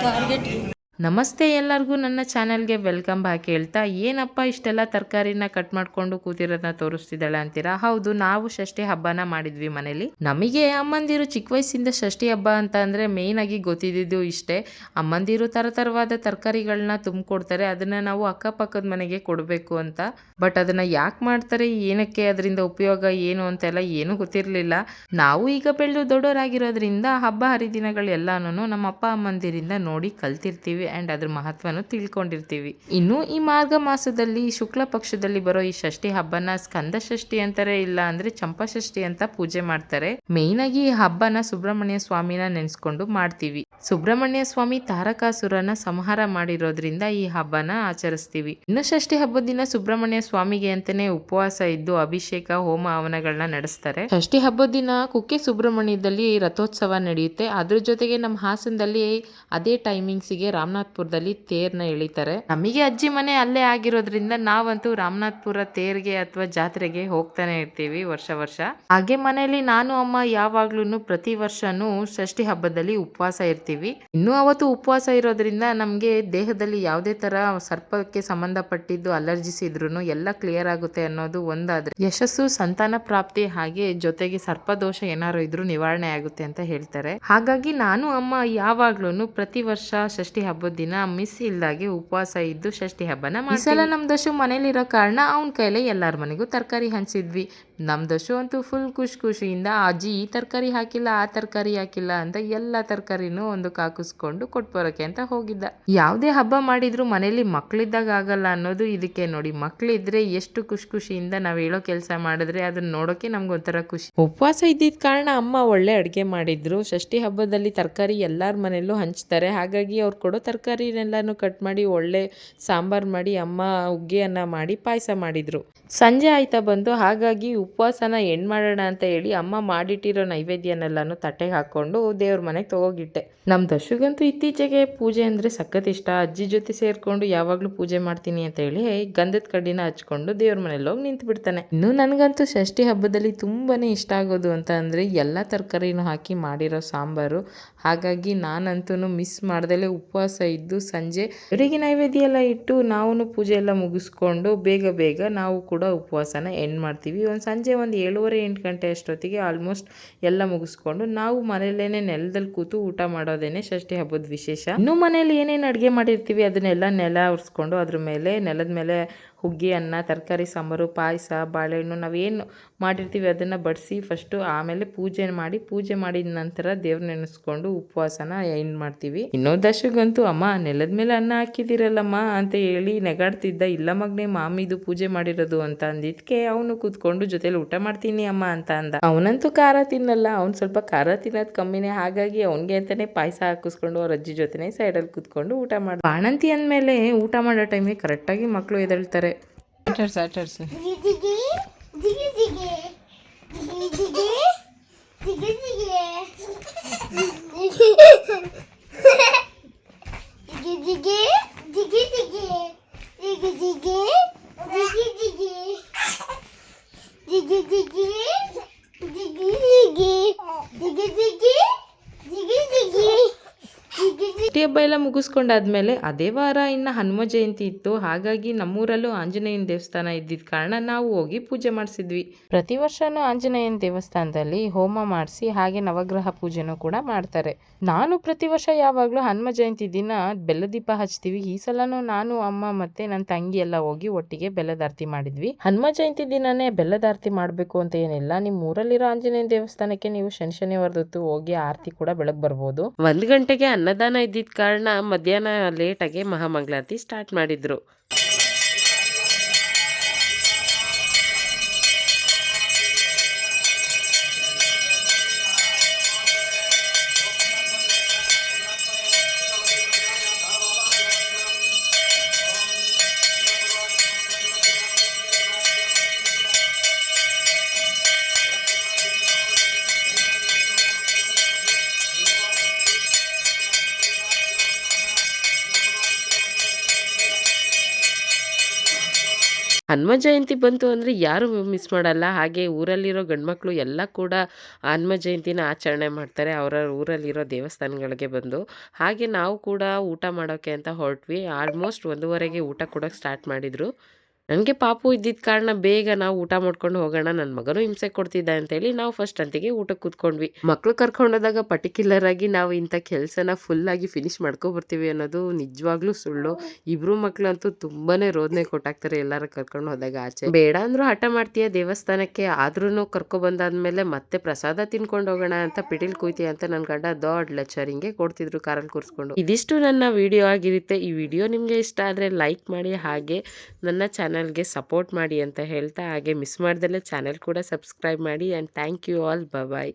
Target. ನಮಸ್ತೆ ಎಲ್ಲರಿಗೂ ನನ್ನ ಚಾನಲ್ಗೆ ವೆಲ್ಕಮ್ ಬ್ಯಾಕ್ ಹೇಳ್ತಾ, ಏನಪ್ಪ ಇಷ್ಟೆಲ್ಲ ತರಕಾರಿನ ಕಟ್ ಮಾಡ್ಕೊಂಡು ಕೂತಿರೋದನ್ನ ತೋರಿಸ್ತಿದ್ದಾಳೆ ಅಂತೀರಾ? ಹೌದು, ನಾವು ಷಷ್ಠಿ ಹಬ್ಬನ ಮಾಡಿದ್ವಿ ಮನೇಲಿ. ನಮಗೆ ಅಮ್ಮಂದಿರು ಚಿಕ್ಕ ವಯಸ್ಸಿಂದ ಷಷ್ಠಿ ಹಬ್ಬ ಅಂತ ಅಂದ್ರೆ ಮೇಯ್ನ್ ಆಗಿ ಗೊತ್ತಿದ್ದು ಇಷ್ಟೇ. ಅಮ್ಮಂದಿರು ಥರ ಥರವಾದ ತರಕಾರಿಗಳನ್ನ ತುಂಬಿಕೊಡ್ತಾರೆ, ಅದನ್ನ ನಾವು ಅಕ್ಕಪಕ್ಕದ ಮನೆಗೆ ಕೊಡಬೇಕು ಅಂತ. ಬಟ್ ಅದನ್ನ ಯಾಕೆ ಮಾಡ್ತಾರೆ, ಏನಕ್ಕೆ, ಅದರಿಂದ ಉಪಯೋಗ ಏನು ಅಂತೆಲ್ಲ ಏನೂ ಗೊತ್ತಿರಲಿಲ್ಲ. ನಾವು ಈಗ ಬೆಳೆದು ದೊಡ್ಡವರಾಗಿರೋದ್ರಿಂದ ಹಬ್ಬ ಹರಿದಿನಗಳು ಎಲ್ಲಾನು ನಮ್ಮ ಅಪ್ಪ ಅಮ್ಮಂದಿರಿಂದ ನೋಡಿ ಕಲ್ತಿರ್ತೀವಿ. ಅಂಡ್ ಅದ್ರ ಮಹತ್ವನೂ ತಿಳ್ಕೊಂಡಿರ್ತೀವಿ. ಇನ್ನು ಈ ಮಾರ್ಗ ಮಾಸದಲ್ಲಿ ಶುಕ್ಲ ಪಕ್ಷದಲ್ಲಿ ಬರೋ ಈ ಷಷ್ಠಿ ಹಬ್ಬನ ಸ್ಕಂದ ಷಷ್ಠಿ ಅಂತಾರೆ ಇಲ್ಲ ಅಂದ್ರೆ ಚಂಪಾ ಷಷ್ಠಿ ಅಂತ ಪೂಜೆ ಮಾಡ್ತಾರೆ. ಮೇಯ್ನ್ ಆಗಿ ಈ ಹಬ್ಬನ ಸುಬ್ರಹ್ಮಣ್ಯ ಸ್ವಾಮಿನ ನೆನೆಸ್ಕೊಂಡು ಮಾಡ್ತೀವಿ. ಸುಬ್ರಹ್ಮಣ್ಯ ಸ್ವಾಮಿ ತಾರಕಾಸುರನ ಸಂಹಾರ ಮಾಡಿರೋದ್ರಿಂದ ಈ ಹಬ್ಬನ ಆಚರಿಸ್ತೀವಿ. ಇನ್ನು ಷಷ್ಠಿ ಹಬ್ಬದ ದಿನ ಸುಬ್ರಹ್ಮಣ್ಯ ಸ್ವಾಮಿಗೆ ಅಂತಾನೆ ಉಪವಾಸ ಇದ್ದು ಅಭಿಷೇಕ, ಹೋಮ ಹವನಗಳನ್ನ ನಡೆಸ್ತಾರೆ. ಷಷ್ಠಿ ಹಬ್ಬದ ದಿನ ಕುಕ್ಕೆ ಸುಬ್ರಹ್ಮಣ್ಯದಲ್ಲಿ ರಥೋತ್ಸವ ನಡೆಯುತ್ತೆ. ಅದ್ರ ಜೊತೆಗೆ ನಮ್ಮ ಹಾಸನದಲ್ಲಿ ಅದೇ ಟೈಮಿಂಗ್ಸಿಗೆ ರಾಮನಾಥ್ಪುರದಲ್ಲಿ ತೇರ್ನ ಎಳಿತಾರೆ. ನಮಗೆ ಅಜ್ಜಿ ಮನೆ ಅಲ್ಲೇ ಆಗಿರೋದ್ರಿಂದ ನಾವಂತೂ ರಾಮನಾಥ್ಪುರ ತೇರ್ಗೆ ಅಥವಾ ಜಾತ್ರೆಗೆ ಹೋಗ್ತಾನೆ ಇರ್ತೀವಿ ವರ್ಷ ವರ್ಷ. ಹಾಗೆ ಮನೆಯಲ್ಲಿ ನಾನು, ಅಮ್ಮ ಯಾವಾಗ್ಲೂ ಪ್ರತಿ ವರ್ಷನೂ ಷಷ್ಠಿ ಹಬ್ಬದಲ್ಲಿ ಉಪವಾಸ ಇರ್ತೀವಿ. ಇನ್ನು ಅವತ್ತು ಉಪವಾಸ ಇರೋದ್ರಿಂದ ನಮ್ಗೆ ದೇಹದಲ್ಲಿ ಯಾವುದೇ ತರ ಸರ್ಪಕ್ಕೆ ಸಂಬಂಧಪಟ್ಟಿದ್ದು ಅಲರ್ಜಿಸ್ ಇದ್ರು ಎಲ್ಲ ಕ್ಲಿಯರ್ ಆಗುತ್ತೆ ಅನ್ನೋದು ಒಂದಾದ್ರೆ, ಯಶಸ್ಸು, ಸಂತಾನ ಪ್ರಾಪ್ತಿ ಹಾಗೆ ಜೊತೆಗೆ ಸರ್ಪದೋಷ ಏನಾರು ಇದ್ರೂ ನಿವಾರಣೆ ಆಗುತ್ತೆ ಅಂತ ಹೇಳ್ತಾರೆ. ಹಾಗಾಗಿ ನಾನು, ಅಮ್ಮ ಯಾವಾಗ್ಲೂ ಪ್ರತಿ ವರ್ಷ ಷಷ್ಠಿ ಹಬ್ಬದ ದಿನ ಮಿಸ್ ಇಲ್ದಾಗೆ ಉಪವಾಸ ಇದ್ದು ಷಷ್ಠಿ ಹಬ್ಬನ ಈ ಸಲ ನಮ್ ದಶು ಮನೇಲಿರೋ ಕಾರಣ ಅವನ ಕೈಲೇ ಎಲ್ಲರ ಮನೆಗೂ ತರಕಾರಿ ಹಂಚಿದ್ವಿ. ನಮ್ ದಶು ಅಂತೂ ಫುಲ್ ಖುಷಿ ಖುಷಿಯಿಂದ ಅಜ್ಜಿ, ಈ ತರಕಾರಿ ಹಾಕಿಲ್ಲ, ಆ ತರಕಾರಿ ಹಾಕಿಲ್ಲ ಅಂತ ಎಲ್ಲ ತರಕಾರಿನೂ ಒಂದು ಕಾಕಿಸ್ಕೊಂಡು ಕೊಟ್ಬರೋಕೆ ಅಂತ ಹೋಗಿದ್ದ. ಯಾವುದೇ ಹಬ್ಬ ಮಾಡಿದ್ರು ಮನೇಲಿ ಮಕ್ಕಳಿದ್ದಾಗ ಆಗಲ್ಲ ಅನ್ನೋದು ಇದಕ್ಕೆ ನೋಡಿ ಮಕ್ಕಳಿದ್ರೆ ಎಷ್ಟು ಖುಷಿ ಖುಷಿಯಿಂದ ನಾವು ಹೇಳೋ ಕೆಲಸ ಮಾಡಿದ್ರೆ ಅದನ್ನ ನೋಡೋಕೆ ನಮ್ಗೊಂಥರ ಖುಷಿ. ಉಪವಾಸ ಇದ್ದಿದ್ದ ಕಾರಣ ಅಮ್ಮ ಒಳ್ಳೆ ಅಡುಗೆ ಮಾಡಿದ್ರು. ಷಷ್ಠಿ ಹಬ್ಬದಲ್ಲಿ ತರಕಾರಿ ಎಲ್ಲರ ಮನೆಯಲ್ಲೂ ಹಂಚ್ತಾರೆ. ಹಾಗಾಗಿ ಅವ್ರು ಕೊಡೋ ತರಕಾರಿನೆಲ್ಲನೂ ಕಟ್ ಮಾಡಿ, ಒಳ್ಳೆ ಸಾಂಬಾರ್ ಮಾಡಿ, ಅಮ್ಮ ಉಗ್ಗಿಯನ್ನ ಮಾಡಿ ಪಾಯಸ ಮಾಡಿದ್ರು. ಸಂಜೆ ಆಯ್ತಾ ಬಂದು, ಹಾಗಾಗಿ ಉಪವಾಸನ ಎಂಡ್ ಮಾಡೋಣ ಅಂತ ಹೇಳಿ ಅಮ್ಮ ಮಾಡಿಟ್ಟಿರೋ ನೈವೇದ್ಯನೆಲ್ಲಾನು ತಟ್ಟೆಗೆ ಹಾಕೊಂಡು ದೇವ್ರ ಮನೆಗೆ ತಗೋಗಿಟ್ಟೆ. ನಮ್ಮ ದಶಗಂತೂ ಇತ್ತೀಚೆಗೆ ಪೂಜೆ ಅಂದರೆ ಸಖತ್ ಇಷ್ಟ. ಅಜ್ಜಿ ಜೊತೆ ಸೇರಿಕೊಂಡು ಯಾವಾಗಲೂ ಪೂಜೆ ಮಾಡ್ತೀನಿ ಅಂತ ಹೇಳಿ ಗಂಧದ ಕಡ್ಡಿನ ಹಚ್ಕೊಂಡು ದೇವ್ರ ಮನೇಲಿ ಹೋಗಿ ನಿಂತು ಬಿಡ್ತಾನೆ ಇನ್ನು ನನಗಂತೂ ಷಷ್ಠಿ ಹಬ್ಬದಲ್ಲಿ ತುಂಬಾ ಇಷ್ಟ ಆಗೋದು ಅಂತ ಅಂದರೆ ಎಲ್ಲ ತರಕಾರಿನೂ ಹಾಕಿ ಮಾಡಿರೋ ಸಾಂಬಾರು. ಹಾಗಾಗಿ ನಾನಂತೂ ಮಿಸ್ ಮಾಡ್ದಲೇ ಉಪವಾಸ ಇದ್ದು ಸಂಜೆ ಅವರಿಗೆ ನೈವೇದ್ಯ ಎಲ್ಲ ಇಟ್ಟು ನಾವು ಪೂಜೆ ಎಲ್ಲ ಮುಗಿಸ್ಕೊಂಡು ಬೇಗ ಬೇಗ ನಾವು ಕೂಡ ಉಪವಾಸನ ಎಂಡ್ ಮಾಡ್ತೀವಿ ಒಂದು ಸಂಜೆ ಒಂದು ಏಳುವರೆ, ಎಂಟು ಗಂಟೆ ಅಷ್ಟೊತ್ತಿಗೆ ಆಲ್ಮೋಸ್ಟ್ ಎಲ್ಲ ಮುಗಿಸ್ಕೊಂಡು ನಾವು ಮನೆಯಲ್ಲೇನೆ ನೆಲದಲ್ಲಿ ಕೂತು ಊಟ ಮಾಡೋದೇನೆ ಷಷ್ಠಿ ಹಬ್ಬದ ವಿಶೇಷ. ಇನ್ನು ಮನೇಲಿ ಏನೇನು ಅಡುಗೆ ಮಾಡಿರ್ತೀವಿ, ಅದನ್ನೆಲ್ಲ ನೆಲ ಒರೆಸ್ಕೊಂಡು ಅದ್ರ ಮೇಲೆ, ನೆಲದ ಮೇಲೆ ಹುಗ್ಗಿ ಅನ್ನ ತರಕಾರಿ, ಸಾಂಬಾರು, ಪಾಯಸ, ಬಾಳೆಹಣ್ಣು ನಾವೇನು ಮಾಡಿರ್ತೀವಿ ಅದನ್ನು ಬಡಿಸಿ ಫಸ್ಟು ಆಮೇಲೆ ಪೂಜೆ ಮಾಡಿ, ಪೂಜೆ ಮಾಡಿದ ನಂತರ ದೇವ್ರ ನೆನೆಸ್ಕೊಂಡು ಉಪವಾಸನ ಎಂಡ್ ಮಾಡ್ತೀವಿ. ಇನ್ನೊಂದು ದಶಗಂತೂ ಅಮ್ಮ ನೆಲದ ಮೇಲೆ ಅನ್ನ ಹಾಕಿದಿರಲ್ಲಮ್ಮ ಅಂತ ಹೇಳಿ ನೆಗಾಡ್ತಿದ್ದ, ಇಲ್ಲ ಮಗನೇ ಮಾಮಿದು ಪೂಜೆ ಮಾಡಿರೋದು ಅಂತ ಅಂದಿದ್ಕೆ ಅವನು ಕೂತ್ಕೊಂಡು ಜೊತೆಲಿ ಊಟ ಮಾಡ್ತೀನಿ ಅಮ್ಮ ಅಂತ ಅಂದ. ಅವನಂತೂ ಖಾರ ತಿನ್ನಲ್ಲ, ಅವ್ನು ಸ್ವಲ್ಪ ಖಾರ ತಿನ್ನೋದು ಕಮ್ಮಿನೇ, ಹಾಗಾಗಿ ಅವನಿಗೆ ಅಂತಾನೆ ಪಾಯಸ ಹಾಕಿಸ್ಕೊಂಡು ಅವ್ರ ಅಜ್ಜಿ ಜೊತೆನೆ ಸೈಡಲ್ಲಿ ಕೂತ್ಕೊಂಡು ಊಟ ಮಾಡಿ ಬಾಣಂತಿ ಅಂದಮೇಲೆ ಊಟ ಮಾಡೋ ಟೈಮಿಗೆ ಕರೆಕ್ಟಾಗಿ ಮಕ್ಕಳು ಎದ್ದೇಳ್ತಾರೆ. Tersi tersi. Digi digi. Digi digi. Digi digi. Digi digi. Digi digi. Digi digi. Digi digi. Digi digi. Digi digi. Digi digi. Digi digi. ಷಷ್ಠಿ ಹಬ್ಬ ಎಲ್ಲ ಮುಗಿಸ್ಕೊಂಡಾದ್ಮೇಲೆ ಅದೇ ವಾರ ಇನ್ನು ಹನುಮ ಜಯಂತಿ ಇತ್ತು. ಹಾಗಾಗಿ ನಮ್ಮೂರಲ್ಲೂ ಆಂಜನೇಯನ ದೇವಸ್ಥಾನ ಇದ್ದಿದ್ದ ಕಾರಣ ನಾವು ಹೋಗಿ ಪೂಜೆ ಮಾಡಿಸಿದ್ವಿ. ಪ್ರತಿ ವರ್ಷನೂ ಆಂಜನೇಯನ ದೇವಸ್ಥಾನದಲ್ಲಿ ಹೋಮ ಮಾಡಿಸಿ ಹಾಗೆ ನವಗ್ರಹ ಪೂಜೆನೂ ಕೂಡ ಮಾಡ್ತಾರೆ. ನಾನು ಪ್ರತಿ ವರ್ಷ ಯಾವಾಗಲೂ ಹನುಮ ಜಯಂತಿ ದಿನ ಬೆಲ್ಲದೀಪ ಹಚ್ತೀವಿ. ಈ ಸಲನೂ ನಾನು, ಅಮ್ಮ ಮತ್ತೆ ನನ್ನ ತಂಗಿ ಎಲ್ಲ ಹೋಗಿ ಒಟ್ಟಿಗೆ ಬೆಲ್ಲದಾರ್ತಿ ಮಾಡಿದ್ವಿ. ಹನುಮ ಜಯಂತಿ ದಿನನೇ ಬೆಲ್ಲದಾರ್ತಿ ಮಾಡಬೇಕು ಅಂತ ಏನಿಲ್ಲ. ನಿಮ್ಮ ಊರಲ್ಲಿರೋ ಆಂಜನೇಯನ ದೇವಸ್ಥಾನಕ್ಕೆ ನೀವು ಶನಿ ಶನಿವಾರದೊತ್ತು ಹೋಗಿ ಆರತಿ ಕೂಡ ಬೆಳಗ್ಗೆ ಬರ್ಬೋದು. ಒಂದ್ ಗಂಟೆಗೆ ಅನ್ನದಾನ ಇದ್ದಿದ್ದ ಕಾರಣ ಮಧ್ಯಾಹ್ನ ಲೇಟಾಗಿ ಮಹಾಮಂಗಳಾರತಿ ಸ್ಟಾರ್ಟ್ ಮಾಡಿದ್ರು. ಹನುಮ ಜಯಂತಿ ಬಂತು ಅಂದರೆ ಯಾರು ಮಿಸ್ ಮಾಡಲ್ಲ. ಹಾಗೆ ಊರಲ್ಲಿರೋ ಗಂಡ್ಮಕ್ಳು ಎಲ್ಲ ಕೂಡ ಹನುಮ ಜಯಂತಿನ ಆಚರಣೆ ಮಾಡ್ತಾರೆ. ಅವರ ಊರಲ್ಲಿರೋ ದೇವಸ್ಥಾನಗಳಿಗೆ ಬಂದು. ಹಾಗೆ ನಾವು ಕೂಡ ಊಟ ಮಾಡೋಕ್ಕೆ ಅಂತ ಹೊರಟ್ವಿ. ಆಲ್ಮೋಸ್ಟ್ ಒಂದೂವರೆಗೆ ಊಟ ಕೊಡೋಕ್ಕೆ ಸ್ಟಾರ್ಟ್ ಮಾಡಿದರು. ನನಗೆ ಪಾಪು ಇದ್ದಿದ್ದ ಕಾರಣ ಬೇಗ ನಾವು ಊಟ ಮಾಡ್ಕೊಂಡು ಹೋಗೋಣ ನನ್ನ ಮಗನೂ ಹಿಂಸೆ ಕೊಡ್ತಿದ್ದ ಅಂತೇಳಿ ನಾವು ಫಸ್ಟ್ ಅಂತಿಗೆ ಊಟಕ್ಕೆ ಕೂತ್ಕೊಂಡ್ವಿ. ಮಕ್ಳು ಕರ್ಕೊಂಡೋದಾಗ ಪರ್ಟಿಕ್ಯುಲರ್ ಆಗಿ ನಾವು ಇಂಥ ಕೆಲಸನ ಆಗಿ ಫಿನಿಶ್ ಮಾಡ್ಕೊಬರ್ತೀವಿ ಅನ್ನೋದು ನಿಜವಾಗ್ಲೂ ಸುಳ್ಳು. ಇಬ್ರು ಮಕ್ಳಂತೂ ತುಂಬಾನೇ ರೋದನೆ ಕೊಟ್ಟಾಗ್ತಾರೆ ಎಲ್ಲಾರ ಕರ್ಕೊಂಡು ಹೋದಾಗ ಆಚೆ. ಬೇಡ ಅಂದ್ರೂ ಹಠ ಮಾಡ್ತೀಯ ದೇವಸ್ಥಾನಕ್ಕೆ ಆದ್ರೂ ಕರ್ಕೊ ಬಂದಾದ್ಮೇಲೆ ಮತ್ತೆ ಪ್ರಸಾದ ತಿನ್ಕೊಂಡು ಹೋಗೋಣ ಅಂತ ಪಿಟೀಲ್ ಕೂತಿ ಅಂತ ನನ್ನ ಗಂಡ ದೊಡ್ಡ ಲಚ್ಚರಿಂಗೆ ಹಿಂಗೆ ಕೊಡ್ತಿದ್ರು ಕಾರಲ್ಲಿ ಕೂರಿಸ್ಕೊಂಡು. ಇದಿಷ್ಟು ನನ್ನ ವಿಡಿಯೋ ಆಗಿರುತ್ತೆ. ಈ ವಿಡಿಯೋ ನಿಮಗೆ ಇಷ್ಟ ಆದ್ರೆ ಲೈಕ್ ಮಾಡಿ, ಹಾಗೆ ನನ್ನ ಚಾನಲ್ಗೆ ಸಪೋರ್ಟ್ ಮಾಡಿ ಅಂತ ಹೇಳ್ತಾ, ಹಾಗೆ ಮಿಸ್ ಮಾಡ್ದಲ್ಲೇ ಚಾನಲ್ ಕೂಡ ಸಬ್ಸ್ಕ್ರೈಬ್ ಮಾಡಿ and thank you all bye